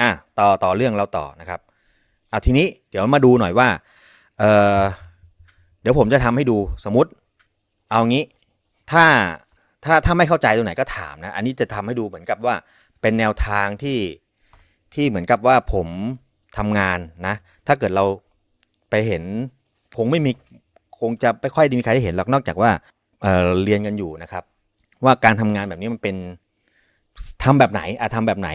อะต่อต่อเรื่องเราต่อนะครับอะทีนี้เดี๋ยวมาดูหน่อยว่าเออเดี๋ยวผมจะทำให้ดูสมมติ เอางี้ถ้าถ้าถ้าไม่เข้าใจตรงไหนก็ถามนะ อันนี้จะทำให้ดูเหมือนกับว่าเป็นแนวทางที่ที่เหมือนกับว่าผมทำงานนะ ถ้าเกิดเราไปเห็นคงไม่มีคงจะไม่ค่อยมีใครได้เห็นหรอกนอกจากว่าเเรียนกันอยู่นะครับ ว่าการทำงานแบบนี้มันเป็นทำแบบไหนอะทำแบบไหน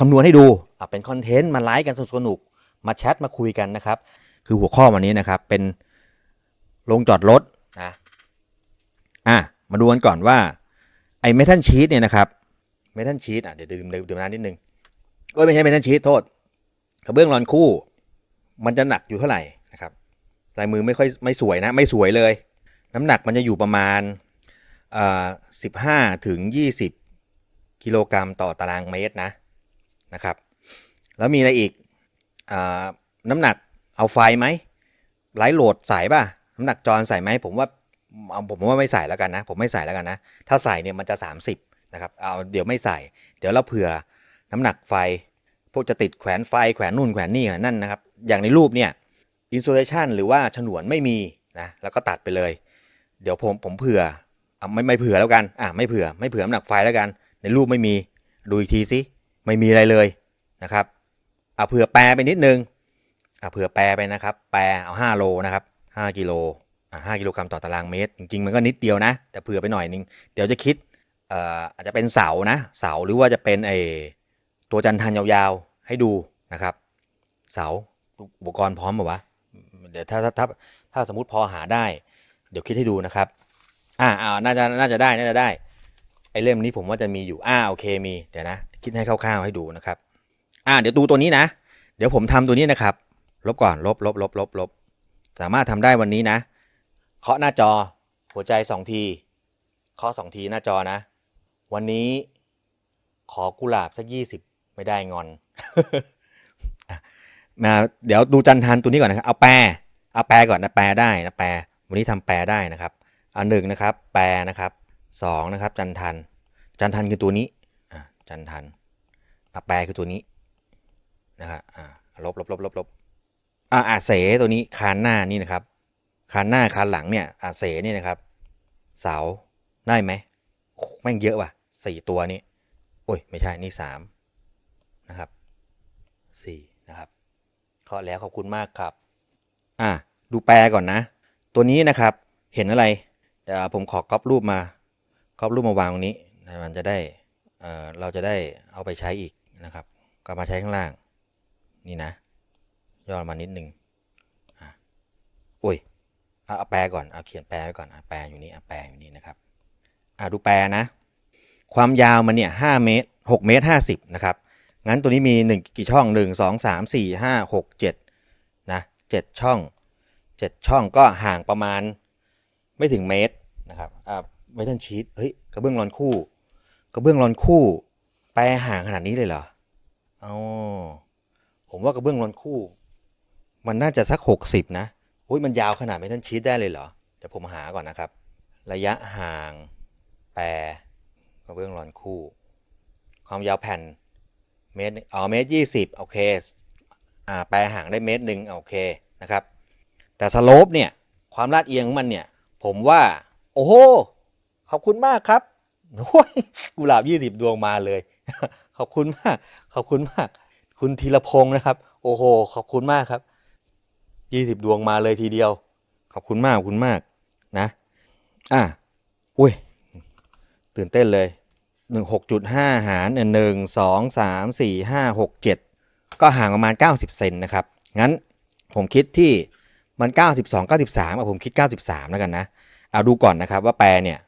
คำนวณให้ดูเป็นคอนเทนต์มาไลฟ์กันสนุกมาแชทมาคุยกันนะครับ คือหัวข้อวันนี้นะครับเป็นลงจอดรถนะอะมาดูกันก่อนว่าไอ้เมทัลชีตเนี่ยนะครับเมทัลชีตอะเดี๋ยวดื่มดื่มน้ำนิดนึงก็ไม่ใช่เมทัลชีตโทษกระเบื้องรอนคู่ มันจะหนักอยู่เท่าไหร่นะครับลายมือไม่ค่อยไม่สวยนะ ไม่สวยเลย น้ำหนักมันจะอยู่ประมาณอ่าสิบห้าถึงยี่สิบกิโลกรัมต่อตารางเมตรนะ นะครับ แล้วมีอะไรอีกอน้ำหนักเอาไฟไหมไลท์โหลดใส่ป่ะ น้ำหนักจรใส่ไหมผมว่าเอาผมว่าไม่ใส่แล้วกันนะ ผมไม่ใส่แล้วกันนะ ถ้าใส่เนี่ยมันจะ 30นะครับเอาเดี๋ยวไม่ใส่ เดี๋ยวเราเผื่อน้ำหนักไฟ พวกจะติดแขวนไฟแขวนนู่นแขวนนี่นั่นนะครับ อย่างในรูปเนี่ยอินซูเลชันหรือว่าฉนวนไม่มีนะแล้วก็ตัดไปเลย เดี๋ยวผมผมเผื่ออไม่ไม่เผื่อแล้วกันอะไม่เผื่อไม่เผื่อน้ำหนักไฟแล้วกัน ในรูปไม่มีดูอีกทีสิ ไม่มีอะไรเลยนะครับเอะเผื่อแปรไปนิดนึงเอะเผื่อแปรไปนะครับ แปรเอา5โลนะครับ5กิโลอะ5กิโลกรัมต่อตารางเมตร จริงๆ มันก็นิดเดียวนะ แต่เผื่อไปหน่อยนึง เดี๋ยวจะคิดเอ่ออาจจะเป็นเสานะเสาหรือว่าจะเป็นไอตัวจันทันยาวๆให้ดูนะครับ เสาอุปกรณ์พร้อมป่าวะเดี๋ยวถ้าถ้าถ้าถ้าสมมติพอหาได้ เดี๋ยวคิดให้ดูนะครับอ่าอ่าน่าจะน่าจะได้น่าจะได้ไอเล่มนี้ผมว่าจะมีอยู่อ่าโอเคมีเดี๋ยวนะ คิดให้คร่าวๆให้ดูนะครับ อ่า เดี๋ยวดูตัวนี้นะ เดี๋ยวผมทำตัวนี้นะครับ ลบก่อน ลบลบลบลบลบสามารถทำได้วันนี้นะ เคาะหน้าจอ หัวใจสองที เคาะสองทีหน้าจอนะ วันนี้ ขอกุหลาบสักยี่สิบไม่ได้งอนมาเดี๋ยวดูจันทันตัวนี้ก่อนนะครับ เอาแปร เอาแปรก่อนนะ แปรได้นะ แปร วันนี้ทำแปรได้นะครับ เอาหนึ่งนะครับ แปรนะครับสองนะครับ จันทัน จันทันคือตัวนี้ จันทันเอาแปรคือตัวนี้นะครับอ่าลบลบลบลบลบอ่าอาเสตัวนี้คานหน้านี่นะครับ คานหน้าคานหลังเนี่ยอาเสนี่นะครับ เสาได้ไหมแม่งเยอะว่ะสี่ตัวนี้โอ้ยไม่ใช่นี่สามนะครับสี่นะครับเคาแล้วขอบคุณมากครับ อะดูแปรก่อนนะ ตัวนี้นะครับเห็นอะไรเดี๋ยวผมขอก๊อปรูปมาก๊อปรูปมาวางตรงนี้มันจะได้ เเราจะได้เอาไปใช้อีกนะครับ ก็มาใช้ข้างล่าง นี่นะ ย่อมานิดนึงอะโอ้ยเอาแปลก่อน เอาเขียนแปลไว้ก่อนอแปลอยู่นี่อะแปลอยู่นี่นะครับอะดูแปลนะ ความยาวมันเนี่ยห้าเมตรหกเมตรห้าสิบนะครับ งั้นตัวนี้มีหนึ่งกี่ช่องหนึ่งสองสามสี่ห้าหกเจ็ดนะเจ็ดช่องเจ็ดช่องก็ห่างประมาณไม่ถึงเมตรนะครับอ่าเมทัลชีตเฮ้ยกระเบื้องรอนคู่ กระเบื้องรอนคู่ แปลห่างขนาดนี้เลยเหรออ๋อผมว่ากระเบื้องรอนคู่ มันน่าจะสักหกสิบนะอุ้ยมันยาวขนาดเมทัลชีตได้เลยเหรอเดี๋ยวผมหาก่อนนะครับ ระยะห่าง แปรกระเบื้องรอนคู่ ความยาวแผ่นเมตรอ๋อเมตรยี่สิบโอเคอ่าแปลห่างได้เมตรหนึ่งโอเคนะครับ แต่สโลปเนี่ยความลาดเอียงของมันเนี่ย ผมว่า โอ้โหขอบคุณมากครับ โอ้ยกุหลาบยี่สิบดวงมาเลย ขอบคุณมาก ขอบคุณมาก คุณธีรพงศ์นะครับ โอ้โห ขอบคุณมากครับยี่สิบดวงมาเลยทีเดียว ขอบคุณมาก ขอบคุณมาก นะ อะอุ้ย ตื่นเต้นเลยหนึ่งหกจุดห้าหารหนึ่งสองสามสี่ห้าหกเจ็ดก็ห่างประมาณเก้าสิบเซนนะครับ งั้นผมคิดที่มันเก้าสิบสองเก้าสิบสามผมคิดเก้าสิบสามแล้วกันนะ เอาดูก่อนนะครับว่าแปรเนี่ย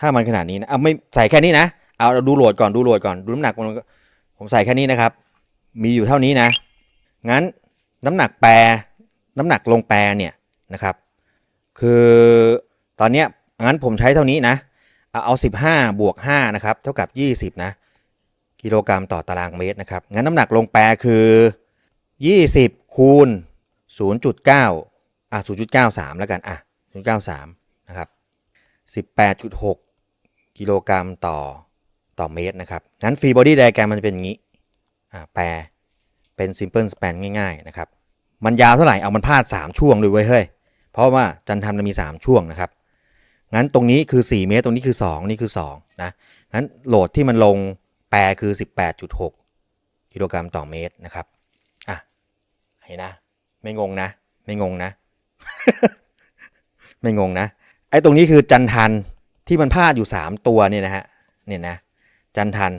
ถ้ามันขนาดนี้นะเอาไม่ใส่แค่นี้นะเอาเราดูโหลดก่อนดูโหลดก่อนดูน้ำหนักมันผมใส่แค่นี้นะครับ มีอยู่เท่านี้นะ งั้นน้ำหนักแปรน้ำหนักลงแปรเนี่ยนะครับ คือตอนเนี้ยงั้นผมใช้เท่านี้นะ เอาเอา 15 บวก 5 นะครับ เท่ากับ 20 นะ กิโลกรัมต่อตารางเมตรนะครับ งั้นน้ำหนักลงแปรคือ 20 คูณ 0.9 อะ 0.93 แล้วกัน อะ 0.93 นะครับ 18.6 กิโลกรัมต่อต่อเมตรนะครับ งั้นฟรีบอดี้ไดแกรมมันจะเป็นอย่างนี้แปลเป็น simple span ง่ายๆนะครับ มันยาวเท่าไหร่ เอามันพาด 3 ช่วงเลยเว้ยเฮ้ย เพราะว่าจันทำมันมี 3 ช่วงนะครับ งั้นตรงนี้คือ 4 เมตร ตรงนี้คือ 2 นี่คือ2นะ งั้นโหลดที่มันลงแปรคือ 18.6 กิโลกรัมต่อเมตรนะครับ อะเห็นนะ ไม่งงนะ ไม่งงนะ ไม่งงนะ ไอ้ตรงนี้คือจันทัน ที่มันพลาดอยู่ 3 ตัวเนี่ยนะฮะเนี่ยนะจันทัน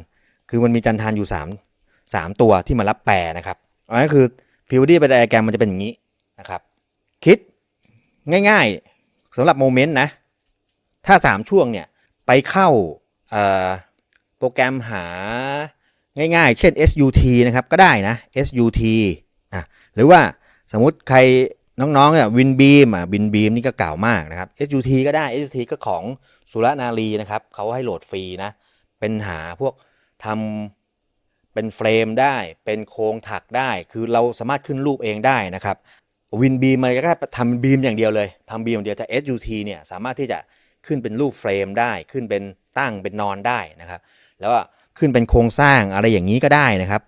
คือมันมีจันทันอยู่3 3ตัวที่มารับแปรนะครับอันนั้นคือฟิวดี้ไปไดอะแกรมมันจะเป็นอย่างนี้นะครับ คิดง่าย ๆสำหรับโมเมนต์นะ ถ้า 3 ช่วงเนี่ยไปเข้าโปรแกรมหาง่ายๆ เช่น SUT นะครับก็ได้นะ SUT อะหรือว่าสมมุติใครน้องๆเนี่ยวินบีมอะวินบีมนี่ก็เก่ามากนะครับ SUT ก็ได้ SUT ก็ของ สุรนารีนะครับเขาให้โหลดฟรีนะเป็นหาพวกทำเป็นเฟรมได้เป็นโครงถักได้ คือเราสามารถขึ้นรูปเองได้นะครับวินบีมมันก็แค่ทำบีมอย่างเดียวเลยทำบีมอย่างเดียวแต่ SUT เนี่ยสามารถที่จะขึ้นเป็นรูปเฟรมได้ ขึ้นเป็นตั้งเป็นนอนได้นะครับ แล้วก็ขึ้นเป็นโครงสร้างอะไรอย่างนี้ก็ได้นะครับ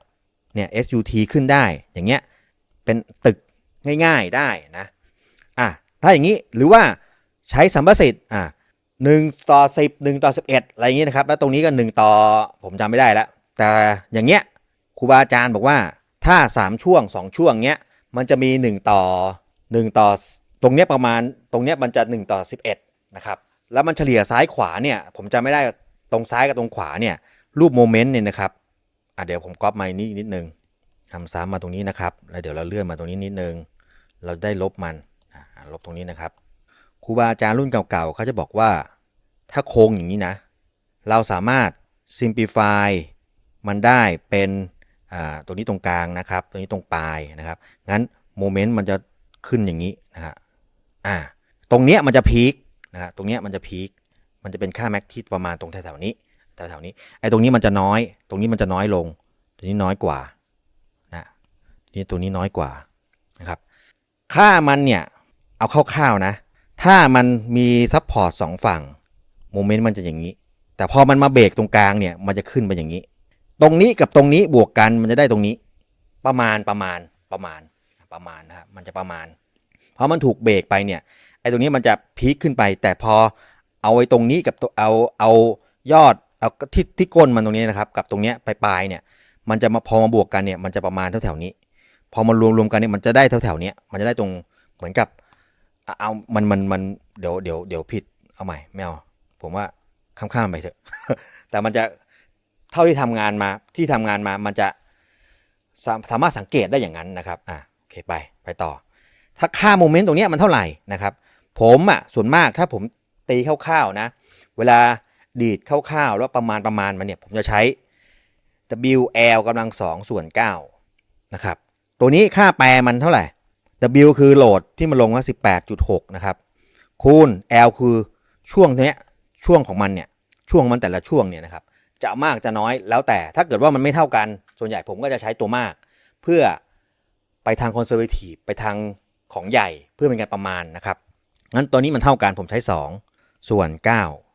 เนี่ย SUT ขึ้นได้อย่างเงี้ยเป็นตึกง่ายๆได้นะอะถ้าอย่างนี้หรือว่าใช้สัมประสิทธิ์อะ หนึ่งต่อสิบหนึ่งต่อสิบเอ็ดอะไรอย่างนี้นะครับ แล้วตรงนี้ก็หนึ่งต่อผมจำไม่ได้แล้ว แต่อย่างเงี้ยครูบาอาจารย์บอกว่าถ้าสามช่วงสองช่วงเงี้ยมันจะมีหนึ่งต่อหนึ่งต่อตรงเนี้ยประมาณตรงเนี้ยมันจะหนึ่งต่อสิบเอ็ดนะครับ แล้วมันเฉลี่ยซ้ายขวาเนี่ยผมจำไม่ได้ตรงซ้ายกับตรงขวาเนี่ยรูปโมเมนต์เนี่ยนะครับอะเดี๋ยวผมก๊อปมาอีกนิดนิดนึงทำซ้ำมาตรงนี้นะครับ แล้วเดี๋ยวเราเลื่อนมาตรงนี้นิดนึง เราได้ลบมันลบตรงนี้นะครับ ครูบาอาจารย์รุ่นเก่าๆเขาจะบอกว่า ถ้าโค้งอย่างนี้นะ เราสามารถ simplify มันได้เป็นตัวนี้ตรงกลางนะครับ ตัวนี้ตรงปลายนะครับ งั้นโมเมนต์มันจะขึ้นอย่างนี้นะฮะอ่าตรงเนี้ยมันจะพีคนะฮะตรงเนี้ยมันจะพีคมันจะเป็นค่าแม็กที่ประมาณตรงแถวๆนี้แถวๆนี้ไอ้ตรงนี้มันจะน้อย ตรงนี้มันจะน้อยลง ตัวนี้น้อยกว่านะนี่ตัวนี้น้อยกว่านะครับ ค่ามันเนี่ยเอาคร่าวๆนะ ถ้ามันมีซัพพอร์ตสองฝั่งโมเมนต์มันจะอย่างนี้ แต่พอมันมาเบรกตรงกลางเนี่ยมันจะขึ้นไปอย่างนี้ ตรงนี้กับตรงนี้บวกกันมันจะได้ตรงนี้ ประมาณประมาณประมาณประมาณนะครับมันจะประมาณเพราะมันถูกเบรกไปเนี่ยไอ้ตรงนี้มันจะพีคขึ้นไป แต่พอเอาไอ้ตรงนี้กับตัวเอาเอายอดเอาที่ที่ก้นมันตรงนี้นะครับ กับตรงเนี้ยปลายๆเนี่ย มันจะมาพอมาบวกกันเนี่ยมันจะประมาณแถวๆนี้ พอมารวมรวมๆกันเนี่ยมันจะได้แถวๆเนี้ยมันจะได้ตรงเหมือนกับ เอามันมันมันเดี๋ยวเดี๋ยวเดี๋ยวผิดเอาใหม่ไม่เอาผมว่าข้ามๆไปเถอะ แต่มันจะเท่าที่ทำงานมาที่ทำงานมามันจะสาสามารถสังเกตได้อย่างนั้นนะครับอะโอเคไปไปต่อ ถ้าค่าโมเมนต์ตรงนี้มันเท่าไหร่นะครับ ผมอะส่วนมากถ้าผมตีคร่าวๆนะ เวลาดีดคร่าวๆแล้วประมาณประมาณมันเนี่ย ผมจะใช้ WL กำลังสองส่วน9นะครับ ตัวนี้ค่าแปรมันเท่าไหร่ W คือโหลดที่มันลงว่า 18.6 นะครับ คูณ L คือช่วงเนี้ยช่วงของมันเนี่ย ช่วงมันแต่ละช่วงเนี่ยนะครับ จะมากจะน้อยแล้วแต่ ถ้าเกิดว่ามันไม่เท่ากัน ส่วนใหญ่ผมก็จะใช้ตัวมาก เพื่อไปทางคอนเซอร์เวทีฟไปทางของใหญ่เพื่อเป็นการประมาณนะครับ งั้นตัวนี้มันเท่ากันผมใช้ 2 ส่วน